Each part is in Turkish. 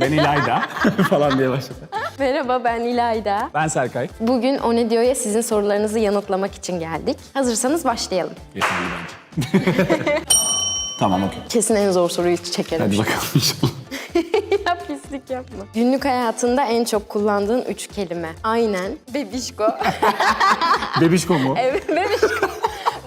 Ben İlayda falan diye başladı. Merhaba ben İlayda. Ben Serkay. Bugün O Ne Diyor'ya sizin sorularınızı yanıtlamak için geldik. Hazırsanız başlayalım. Yeterli bence. tamam okey. Kesin en zor soruyu çekerim. Hadi bakalım inşallah. ya pislik yapma. Günlük hayatında en çok kullandığın üç kelime. Aynen. Bebişko. Bebişko mu? evet bebişko.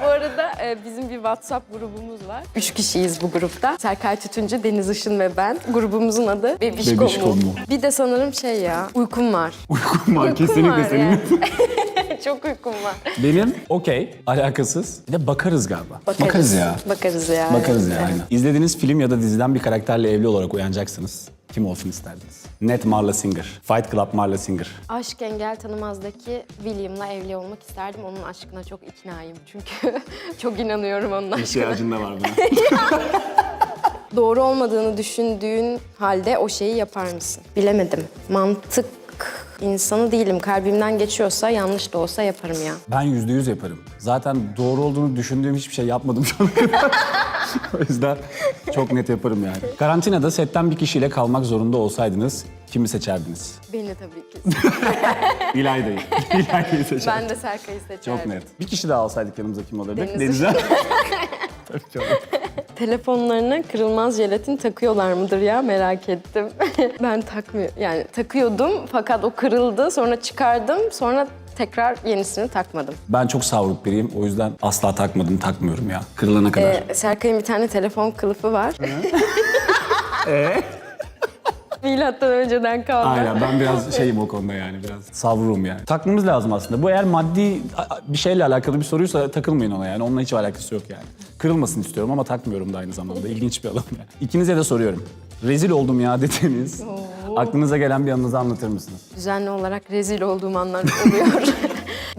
Bu arada e, bizim bir WhatsApp grubumuz var. Üç kişiyiz bu grupta. Serkay Tütüncü, Deniz Işın ve ben. Grubumuzun adı Bebişko, Bebişko mu? mu? Bir de sanırım şey ya, uykum var. Uykum var Uykum kesinlikle var senin. yani. Çok uykum var. Benim okey, alakasız. Bir de bakarız galiba. Bakarız. ya. Bakarız ya. Bakarız ya aynen. İzlediğiniz film ya da diziden bir karakterle evli olarak uyanacaksınız. Kim olsun isterdiniz? Net Marla Singer. Fight Club Marla Singer. Aşk Engel Tanımaz'daki William'la evli olmak isterdim. Onun aşkına çok iknayım çünkü çok inanıyorum onun aşkına. İhtiyacın da var buna. Doğru olmadığını düşündüğün halde o şeyi yapar mısın? Bilemedim. Mantık insanı değilim. Kalbimden geçiyorsa yanlış da olsa yaparım ya. Ben yüzde yüz yaparım. Zaten doğru olduğunu düşündüğüm hiçbir şey yapmadım şu ana kadar. o yüzden çok net yaparım yani. Karantinada setten bir kişiyle kalmak zorunda olsaydınız kimi seçerdiniz? Beni tabii ki. İlayda'yı. İlayda'yı seçerdim. ben de Serkay'ı seçerdim. Çok net. Bir kişi daha alsaydık yanımıza kim olurdu? Deniz. Deniz'e. Tabii ki olur. Telefonlarına kırılmaz jelatin takıyorlar mıdır ya merak ettim. ben takmıyorum. Yani takıyordum fakat o kırıldı. Sonra çıkardım. Sonra tekrar yenisini takmadım. Ben çok savruk biriyim. O yüzden asla takmadım, takmıyorum ya. Kırılana kadar. Ee, Serkay'ın bir tane telefon kılıfı var. Ee? Milattan önceden kaldı. Aynen ben biraz şeyim o konuda yani biraz savrurum yani. Takmamız lazım aslında. Bu eğer maddi bir şeyle alakalı bir soruysa takılmayın ona yani. Onunla hiç alakası yok yani. Kırılmasın istiyorum ama takmıyorum da aynı zamanda. İlginç bir alan yani. İkinize de soruyorum. Rezil oldum ya dediğiniz, aklınıza gelen bir anınızı anlatır mısınız? Düzenli olarak rezil olduğum anlar oluyor.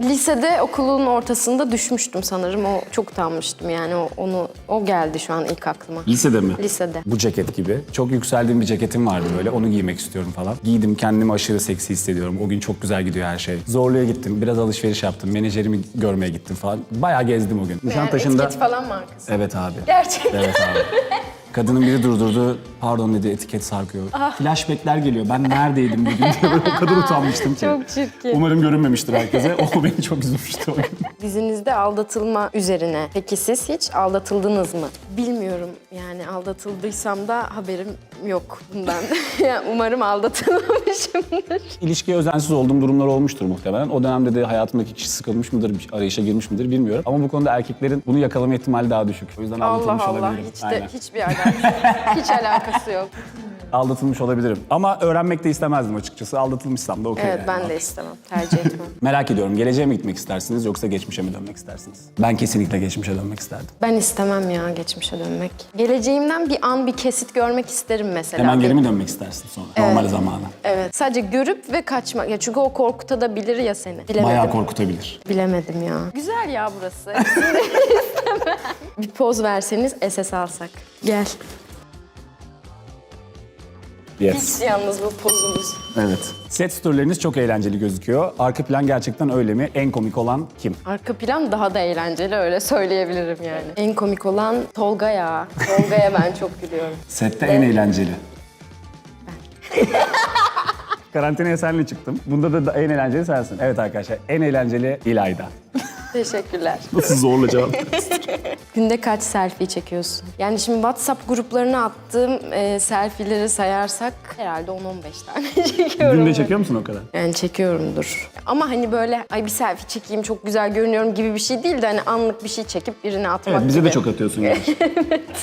Lisede okulun ortasında düşmüştüm sanırım. O çok utanmıştım yani o, onu o geldi şu an ilk aklıma. Lisede mi? Lisede. Bu ceket gibi. Çok yükseldiğim bir ceketim vardı böyle. Onu giymek istiyorum falan. Giydim kendimi aşırı seksi hissediyorum. O gün çok güzel gidiyor her şey. Zorlu'ya gittim. Biraz alışveriş yaptım. Menajerimi görmeye gittim falan. Bayağı gezdim o gün. Nişantaşı'nda... Etiket falan markası. Evet abi. Gerçekten. Evet abi. Kadının biri durdurdu. Pardon dedi etiket sarkıyor. Flashbackler geliyor. Ben neredeydim bugün diye böyle o kadar utanmıştım ki. Çok çirkin. Umarım görünmemiştir herkese. O beni çok üzmüştü o gün. Dizinizde aldatılma üzerine. Peki siz hiç aldatıldınız mı? Bilmiyorum yani aldatıldıysam da haberim yok bundan. Yani Umarım aldatılmamışımdır. İlişkiye özensiz olduğum durumlar olmuştur muhtemelen. O dönemde de hayatımdaki kişi sıkılmış mıdır, bir arayışa girmiş midir bilmiyorum. Ama bu konuda erkeklerin bunu yakalama ihtimali daha düşük. O yüzden Allah aldatılmış Allah olabilirim. hiç de Aynen. hiçbir alakası hiç alakası yok. Aldatılmış olabilirim. Ama öğrenmek de istemezdim açıkçası. Aldatılmışsam da okey. Evet yani. ben de istemem. Tercih etmem. Merak ediyorum. Geleceğe mi gitmek istersiniz yoksa geçmişe mi dönmek istersiniz? Ben kesinlikle geçmişe dönmek isterdim. Ben istemem ya geçmişe dönmek. Geleceğimden bir an bir kesit görmek isterim mesela. Hemen geri mi dönmek istersin sonra? Normal zamana. Evet. Sadece görüp ve kaçmak. Ya çünkü o korkutabilir ya seni. Bilemedim. Bayağı korkutabilir. Bilemedim ya. Güzel ya burası. bir poz verseniz SS alsak. Gel. Yes. Hiç yalnız bu pozumuz. Evet. Set storyleriniz çok eğlenceli gözüküyor. Arka plan gerçekten öyle mi? En komik olan kim? Arka plan daha da eğlenceli öyle söyleyebilirim yani. En komik olan Tolga ya. Tolga'ya ben çok gülüyorum. Sette en eğlenceli. Karantinaya senle çıktım. Bunda da, da en eğlenceli sensin. Evet arkadaşlar en eğlenceli İlayda. Teşekkürler. Nasıl zorla cevap? Günde kaç selfie çekiyorsun? Yani şimdi WhatsApp gruplarına attığım e, selfie'leri sayarsak herhalde 10-15 tane çekiyorum. Günde çekiyor musun o kadar? Yani çekiyorumdur. Ama hani böyle ay bir selfie çekeyim çok güzel görünüyorum gibi bir şey değil de hani anlık bir şey çekip birine atmak Evet bize gibi. de çok atıyorsun yani.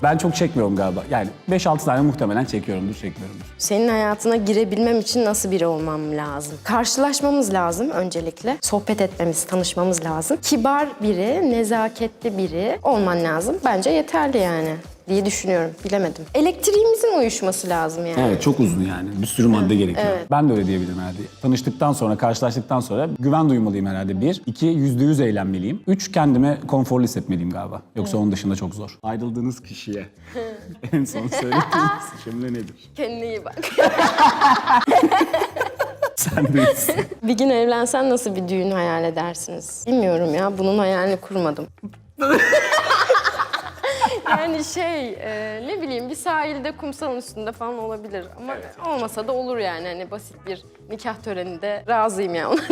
ben çok çekmiyorum galiba. Yani 5-6 tane muhtemelen çekiyorumdur, çekmiyorumdur. Senin hayatına girebilmem için nasıl biri olmam lazım? Karşılaşmamız lazım öncelikle. Sohbet etmemiz, tanışmamız lazım. Kibar biri, nezaketli biri olman lazım. Bence yeterli yani diye düşünüyorum. Bilemedim. Elektriğimizin uyuşması lazım yani. Evet çok uzun yani. Bir sürü madde gerekiyor. Ben de öyle diyebilirim herhalde. Tanıştıktan sonra, karşılaştıktan sonra güven duymalıyım herhalde. Bir. iki yüzde yüz eğlenmeliyim. Üç, kendime konforlu hissetmeliyim galiba. Yoksa onun dışında çok zor. Ayrıldığınız kişiye en son söylediğiniz cümle nedir? Kendine iyi bak. Sendeyiz. bir gün evlensen nasıl bir düğün hayal edersiniz? Bilmiyorum ya. Bunun hayalini kurmadım. Yani şey e, ne bileyim bir sahilde kumsalın üstünde falan olabilir ama olmasa da olur yani hani basit bir nikah töreninde razıyım yani.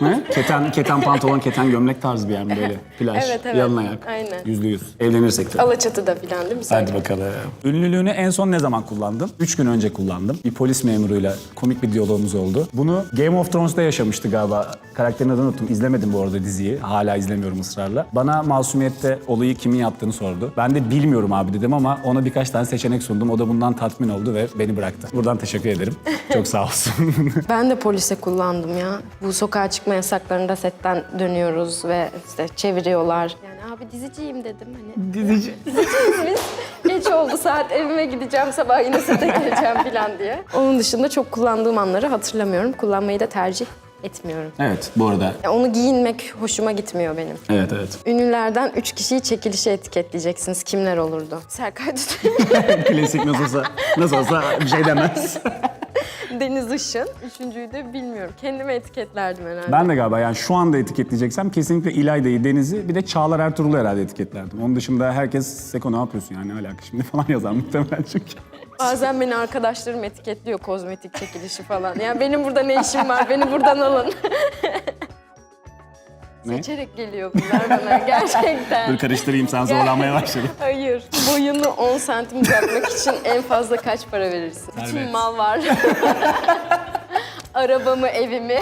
Ne? Keten, keten pantolon, keten gömlek tarzı bir yer mi böyle? Plaj, Evet, evet. yalın ayak. Aynen. Yüzde yüz. Evlenirsek tabii. Alaçatı'da falan değil mi? Hadi bakalım. Ünlülüğünü en son ne zaman kullandın? Üç gün önce kullandım. Bir polis memuruyla komik bir diyalogumuz oldu. Bunu Game of Thrones'ta yaşamıştı galiba. Karakterin adını unuttum. İzlemedim bu arada diziyi. Hala izlemiyorum ısrarla. Bana Masumiyet'te olayı kimin yaptığını sordu. Ben de bilmiyorum abi dedim ama ona birkaç tane seçenek sundum. O da bundan tatmin oldu ve beni bıraktı. Buradan teşekkür ederim. Çok sağ olsun. Ben de polise kullandım ya. Bu sokağa çıkma yasaklarında setten dönüyoruz ve işte çeviriyorlar. Yani abi diziciyim dedim hani. Dizici. Biz geç oldu saat evime gideceğim sabah yine sete geleceğim falan diye. Onun dışında çok kullandığım anları hatırlamıyorum. Kullanmayı da tercih etmiyorum. Evet bu arada. Ya Onu giyinmek hoşuma gitmiyor benim. Evet evet. Ünlülerden üç kişiyi çekilişe etiketleyeceksiniz. Kimler olurdu? Serkay Tütün, Klasik nasıl olsa, nasıl olsa bir şey demez. Deniz Işın. Üçüncüyü de bilmiyorum. Kendime etiketlerdim herhalde. Ben de galiba yani şu anda etiketleyeceksem kesinlikle İlayda'yı, Deniz'i bir de Çağlar Ertuğrul'u herhalde etiketlerdim. Onun dışında herkes Seko ne yapıyorsun yani ne alaka şimdi falan yazar muhtemelen çünkü. Bazen beni arkadaşlarım etiketliyor kozmetik çekilişi falan. Yani benim burada ne işim var? Beni buradan alın. Ne? Seçerek geliyor bunlar bana gerçekten. Dur karıştırayım sen zorlanmaya başladın. Hayır. Boyunu 10 santim uzatmak için en fazla kaç para verirsin? Bütün mal var. Arabamı, evimi.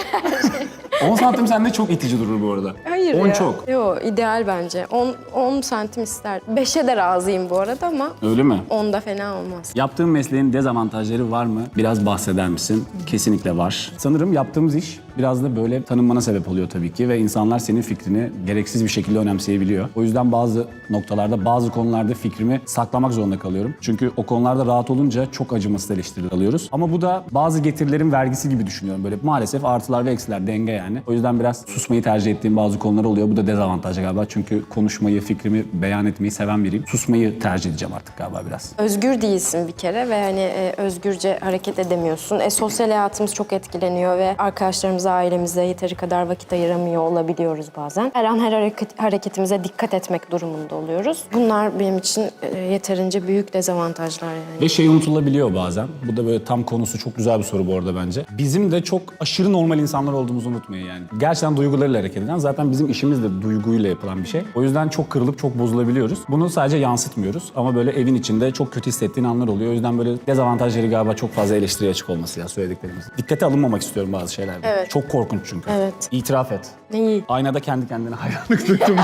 10 santim sende çok itici durur bu arada. Hayır 10 ya. çok. Yo ideal bence. 10, 10 santim ister. 5'e de razıyım bu arada ama Öyle mi? 10 da fena olmaz. Yaptığın mesleğin dezavantajları var mı? Biraz bahseder misin? Kesinlikle var. Sanırım yaptığımız iş biraz da böyle tanınmana sebep oluyor tabii ki ve insanlar senin fikrini gereksiz bir şekilde önemseyebiliyor. O yüzden bazı noktalarda, bazı konularda fikrimi saklamak zorunda kalıyorum. Çünkü o konularda rahat olunca çok acımasız eleştiri alıyoruz. Ama bu da bazı getirilerin vergisi gibi düşünüyorum. Böyle maalesef artılar ve eksiler denge yani. O yüzden biraz susmayı tercih ettiğim bazı konular oluyor. Bu da dezavantaj galiba. Çünkü konuşmayı, fikrimi beyan etmeyi seven biriyim. Susmayı tercih edeceğim artık galiba biraz. Özgür değilsin bir kere ve hani e, özgürce hareket edemiyorsun. E, sosyal hayatımız çok etkileniyor ve arkadaşlarımıza, ailemize yeteri kadar vakit ayıramıyor olabiliyoruz bazen. Her an her hareket, hareketimize dikkat etmek durumunda oluyoruz. Bunlar benim için e, yeterince büyük dezavantajlar yani. Ve şey unutulabiliyor bazen. Bu da böyle tam konusu çok güzel bir soru bu arada bence. Bizim de çok aşırı normal insanlar olduğumuzu unutmayın yani. Gerçekten duygularıyla hareket eden. Zaten bizim işimiz de duyguyla yapılan bir şey. O yüzden çok kırılıp çok bozulabiliyoruz. Bunu sadece yansıtmıyoruz. Ama böyle evin içinde çok kötü hissettiğin anlar oluyor. O yüzden böyle dezavantajları galiba çok fazla eleştiriye açık olması ya söylediklerimiz. Dikkate alınmamak istiyorum bazı şeylerde. Evet. Çok korkunç çünkü. Evet. İtiraf et. Neyi? Aynada kendi kendine hayranlık duydum.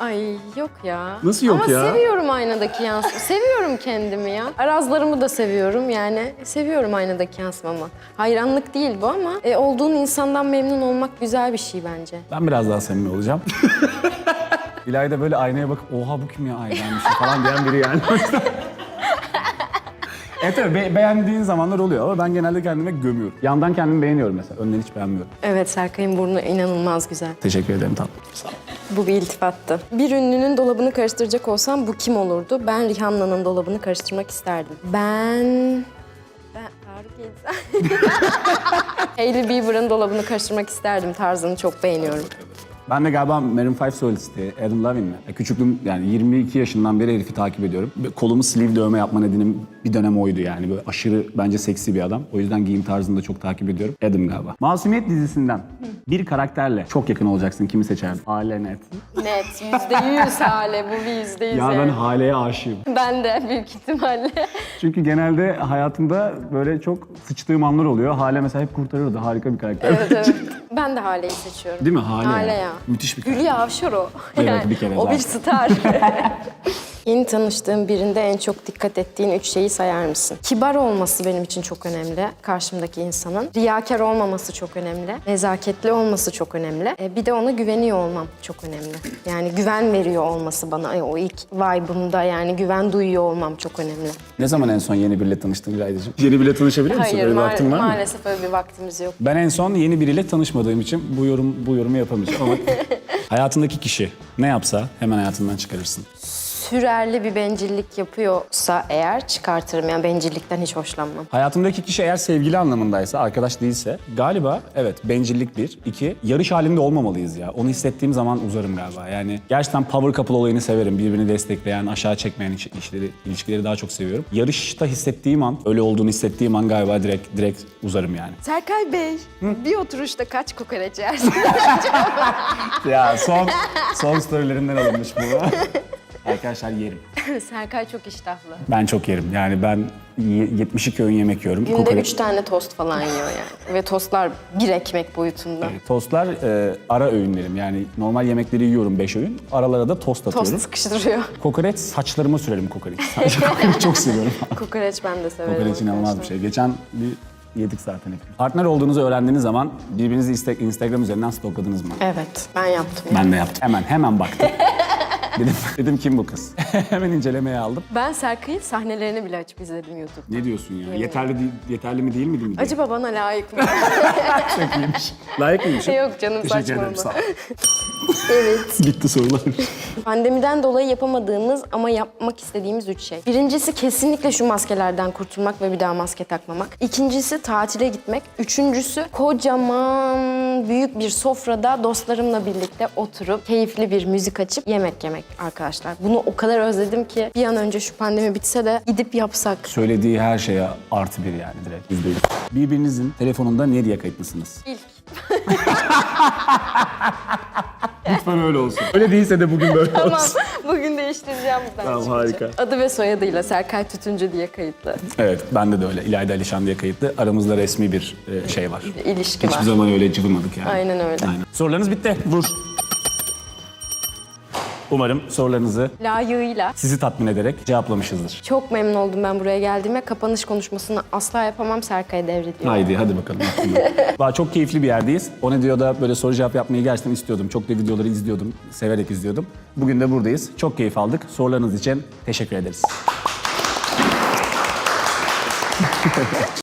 Ay yok ya. Nasıl yok Ama ya? seviyorum aynadaki yansıma. seviyorum kendimi ya. Arazlarımı da seviyorum yani. Seviyorum aynadaki yansımamı. Hayranlık değil bu ama e, olduğun insandan memnun olmak güzel bir şey bence. Ben biraz daha samimi olacağım. İlayda böyle aynaya bakıp oha bu kim ya ay benmişim falan diyen biri yani. Evet tabii be- beğendiğin zamanlar oluyor ama ben genelde kendime gömüyorum. Yandan kendimi beğeniyorum mesela. Önden hiç beğenmiyorum. Evet Serkay'ın burnu inanılmaz güzel. Teşekkür ederim tatlım. Sağ ol. Bu bir iltifattı. Bir ünlünün dolabını karıştıracak olsam bu kim olurdu? Ben Rihanna'nın dolabını karıştırmak isterdim. Ben... Ben Tarık İnsan. Hailey Bieber'ın dolabını karıştırmak isterdim. Tarzını çok beğeniyorum. Ben de galiba Maroon 5 solisti Adam mi? Ya Küçüklüğüm yani 22 yaşından beri herifi takip ediyorum. Kolumu sleeve dövme yapma nedenim bir dönem oydu yani. Böyle aşırı bence seksi bir adam. O yüzden giyim tarzını da çok takip ediyorum. Adam galiba. Masumiyet dizisinden bir karakterle çok yakın olacaksın. Kimi seçerdin? Hale net. Net. Yüzde yüz hale. Bu bir yüzde yüz. Ya ben yani. Hale'ye aşığım. Ben de büyük ihtimalle. Çünkü genelde hayatımda böyle çok sıçtığım anlar oluyor. Hale mesela hep kurtarırdı. Harika bir karakter. evet evet. Ben de Hale'yi seçiyorum. Değil mi? Hale. Hale ya. Müthiş bir karakter. Hülya Avşar o. Evet, bir kere O bir zaten. star. Yeni tanıştığın birinde en çok dikkat ettiğin üç şeyi sayar mısın? Kibar olması benim için çok önemli karşımdaki insanın. Riyakar olmaması çok önemli. Nezaketli olması çok önemli. E, bir de ona güveniyor olmam çok önemli. Yani güven veriyor olması bana e, o ilk vibe'ımda yani güven duyuyor olmam çok önemli. Ne zaman en son yeni biriyle tanıştın İlayda'cığım? Yeni biriyle tanışabilir misin? Hayır Öyle bir ma- vaktin var mı? maalesef öyle bir vaktimiz yok. Ben en son yeni biriyle tanışmadığım için bu yorum bu yorumu yapamayacağım ama hayatındaki kişi ne yapsa hemen hayatından çıkarırsın. Türerli bir bencillik yapıyorsa eğer çıkartırım. Yani bencillikten hiç hoşlanmam. Hayatımdaki kişi eğer sevgili anlamındaysa, arkadaş değilse galiba evet bencillik bir. iki yarış halinde olmamalıyız ya. Onu hissettiğim zaman uzarım galiba. Yani gerçekten power couple olayını severim. Birbirini destekleyen, aşağı çekmeyen iş- işleri, ilişkileri daha çok seviyorum. Yarışta hissettiğim an, öyle olduğunu hissettiğim an galiba direkt direkt uzarım yani. Serkay Bey, bir oturuşta kaç kokoreç yersin? ya son son storylerinden alınmış bu. Arkadaşlar yerim. Serkay çok iştahlı. Ben çok yerim. Yani ben y- 72 öğün yemek yiyorum. Günde Kokoreç- üç tane tost falan yiyor yani. Ve tostlar bir ekmek boyutunda. Tostlar e, ara öğünlerim. Yani normal yemekleri yiyorum 5 öğün. Aralara da tost atıyorum. Tost sıkıştırıyor. Kokoreç saçlarıma sürerim kokoreç. Çok seviyorum. Kokoreç ben de severim. kokoreç inanılmaz bir arkadaşlar. şey. Geçen bir yedik zaten hep. Partner olduğunuzu öğrendiğiniz zaman birbirinizi Insta- Instagram üzerinden stalkladınız mı? Evet, ben yaptım. Ben de yaptım. Hemen hemen baktım. Dedim, dedim kim bu kız? hemen incelemeye aldım. Ben Serkay'ın sahnelerini bile açıp izledim YouTube'da. Ne diyorsun ya? Yeterli değil, yeterli mi değil mi? Değil mi? Acaba bana layık mı? Çok iyiymiş. Layık mıymışım? Yok canım, Teşekkür ederim sağ ol. evet. Gitti sorular. Pandemiden dolayı yapamadığımız ama yapmak istediğimiz üç şey. Birincisi kesinlikle şu maskelerden kurtulmak ve bir daha maske takmamak. İkincisi tatile gitmek. Üçüncüsü kocaman büyük bir sofrada dostlarımla birlikte oturup keyifli bir müzik açıp yemek yemek arkadaşlar. Bunu o kadar özledim ki bir an önce şu pandemi bitse de gidip yapsak. Söylediği her şeye artı bir yani direkt. Yüzde yüz. Birbirinizin telefonunda ne diye kayıtlısınız? İlk. Lütfen öyle olsun. Öyle değilse de bugün böyle Tamam. Bugün değiştireceğim ben. Tamam, çıkınca. harika. Adı ve soyadıyla Serkay Tütüncü diye kayıtlı. Evet, bende de öyle. İlayda Alişan diye kayıtlı. Aramızda resmi bir e, şey var. İlişki Hiçbir var. zaman öyle cıvımadık yani. Aynen öyle. Aynen. Sorularınız bitti. Vur. Umarım sorularınızı Layığıyla. sizi tatmin ederek cevaplamışızdır. Çok memnun oldum ben buraya geldiğime. Kapanış konuşmasını asla yapamam. Serkay'a devrediyorum. Haydi hadi bakalım. Valla çok keyifli bir yerdeyiz. O ne diyor da böyle soru cevap yapmayı gerçekten istiyordum. Çok da videoları izliyordum. Severek izliyordum. Bugün de buradayız. Çok keyif aldık. Sorularınız için teşekkür ederiz.